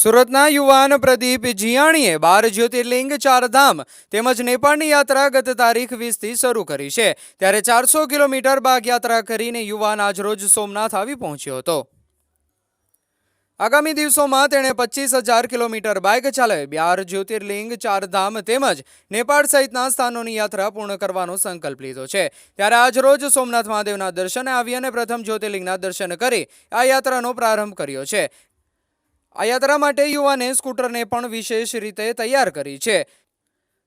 સુરતના યુવાન પ્રદીપ જીયાણીએ બાર જ્યોતિર્લિંગ ચારધામ તેમજ નેપાળની યાત્રા ગત તારીખ વીસથી શરૂ કરી છે. ત્યારે ચારસો કિલોમીટર બાગ યાત્રા કરીને યુવાન આજરોજ સોમનાથ આવી પહોંચ્યો હતો. આગામી દિવસોમાં તેણે પચીસ હજાર કિલોમીટર બાઇક ચાલાવી બાર જ્યોતિર્લિંગ ચારધામ તેમજ નેપાળ સહિતના સ્થાનોની યાત્રા પૂર્ણ કરવાનો સંકલ્પ લીધો છે. ત્યારે આજરોજ સોમનાથ મહાદેવના દર્શને આવી અને પ્રથમ જ્યોતિર્લિંગના દર્શન કરી આ યાત્રાનો પ્રારંભ કર્યો છે. આ યાત્રા માટે યુવાને સ્કૂટરને પણ વિશેષ રીતે તૈયાર કરી છે.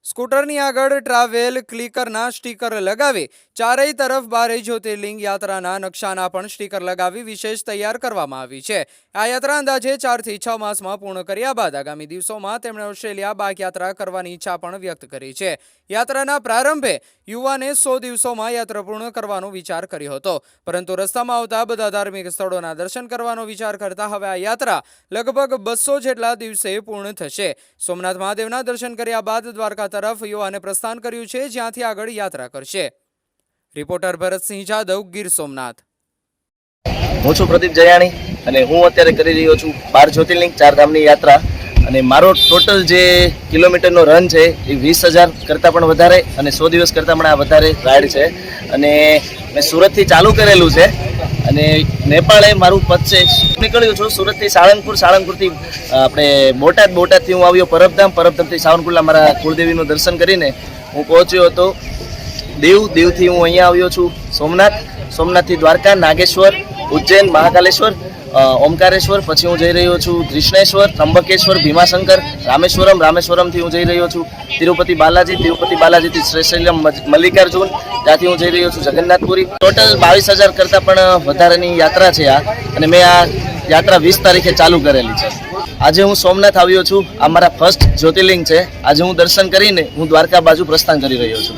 સ્કૂટરની આગળ ટ્રાવેલ, ક્લિકરના સ્ટીકર લગાવી, ચારેય તરફ બારે જ્યોતિર્લિંગ યાત્રાના નકશાના પણ સ્ટીકર લગાવી વિશેષ તૈયાર કરવામાં આવી છે. આ યાત્રા અંદાજે ચારથી છ માસમાં પૂર્ણ કર્યા બાદ આગામી દિવસોમાં તેમણે ઓસ્ટ્રેલિયા બાગ યાત્રા કરવાની ઈચ્છા પણ વ્યક્ત કરી છે. યાત્રાના પ્રારંભે યુવાને સો દિવસોમાં યાત્રા પૂર્ણ કરવાનો વિચાર કર્યો હતો. પરંતુ રસ્તામાં આવતા બધા ધાર્મિક સ્થળોના દર્શન કરવાનો વિચાર કરતા હવે આ યાત્રા લગભગ બસો જેટલા દિવસે પૂર્ણ થશે. સોમનાથ મહાદેવના દર્શન કર્યા બાદ દ્વારકા તરફ યુવાને પ્રસ્થાન કર્યું છે, જ્યાંથી આગળ યાત્રા કરશે. રિપોર્ટર ભરતસિંહ જાદવ, ગીર સોમનાથ. હું છું પ્રદીપ જયાણી અને હું અત્યારે કરી રહ્યો છું બાર જ્યોતિર્લિંગ ચાર ધામની યાત્રા. અને મારો ટોટલ જે કિલોમીટરનો રન છે એ વીસ હજાર કરતાં પણ વધારે અને સો દિવસ કરતાં પણ આ વધારે રાઈડ છે. અને મેં સુરતથી ચાલુ કરેલું છે. અને નેપાળે મારું પદ છે. નીકળ્યું છું સુરતથી સાળંગપુર. સાળંગપુરથી આપણે બોટાદ. બોટાદથી હું આવ્યો પરબધામ. પરબધામથી સાવરકુંડલા મારા કુળદેવીનું દર્શન કરીને હું પહોંચ્યો હતો. દીવ, દેવથી હું અહીંયા આવ્યો છું. સોમનાથ. સોમનાથથી દ્વારકા, નાગેશ્વર, ઉજ્જૈન, મહાકાલેશ્વર ઓમકારેશ્વર. પછી હું જઈ રહ્યો છું કૃષ્ણેશ્વર ત્રંબકેશ્વર ભીમાશંકર, રામેશ્વરમ. રામેશ્વરમથી હું જઈ રહ્યો છું તિરુપતિ બાલાજી. તિરુપતિ બાલાજીથી શ્રેશૈલમ મલ્લિકાર્જુન. ત્યાંથી હું જઈ રહ્યો છું જગન્નાથપુરી. ટોટલ બાવીસ હજાર કરતાં પણ વધારેની યાત્રા છે આ. અને મેં આ યાત્રા વીસ તારીખે ચાલુ કરેલી છે. આજે હું સોમનાથ આવ્યો છું. આ મારા ફર્સ્ટ જ્યોતિર્લિંગ છે. આજે હું દર્શન કરીને હું દ્વારકા બાજુ પ્રસ્થાન કરી રહ્યો છું.